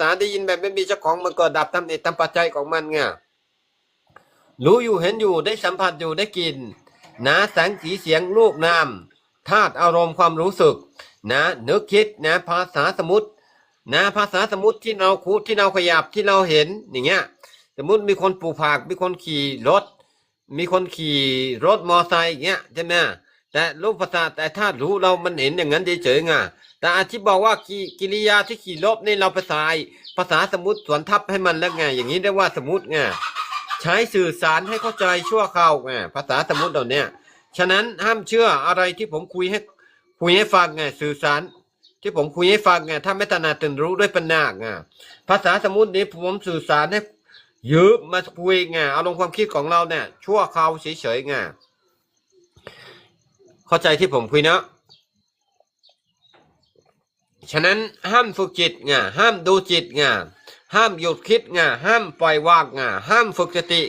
ตาได้ยินแบบไม่มีเจ้าของมันก็ดับตามเหตุตามปัจจัยของมันไงรู้อยู่เห็นอยู่ได้สัมผัสอยู่ได้กลิน นะแสงสีเสียงรูปนามธาตุอารมณ์ความรู้สึก นะนึกคิดนะภาษาสมมตินะภาษาสมมติที่เราคูดที่เราขยับที่เราเห็นอย่างเงี้ย สมมติมีคนปลูกผักมีคนขี่รถ มีคนขี่รถมอไซค์อย่างเงี้ยใช่ไหมแต่รูปภาษาแต่ถ้ารู้เรามันเห็นอย่างนั้นเฉยๆไง แต่อาที่บอกว่ากิกริยาที่ขี่รถนี่เราภาษาภาษาสมมติสวนทับให้มันแล้วไง อย่างนี้เรียกว่าสมมติไงใช้สื่อสารให้เข้าใจชั่วคราวไงภาษาสมมติเหล่าเนี้ยฉะนั้นห้ามเชื่ออะไรที่ผมคุยให้คุยให้ฟังไงสื่อสาร ที่ผมคุยให้ฟังไงถ้าไม่ถนัดตื่นรู้ด้วยปัญญาไงภาษาสมมตินี้ผมสื่อสารให้ยืมมาคุยไงเอารมณ์ความคิดของเราเนี่ยชั่วคราวเฉยๆไงเข้าใจที่ผมคุยเนาะ ฉะนั้นห้ามฝึกจิตไงห้ามดูจิตไงห้ามหยุดคิดไงห้ามปล่อยวางไงห้ามฝึกสติ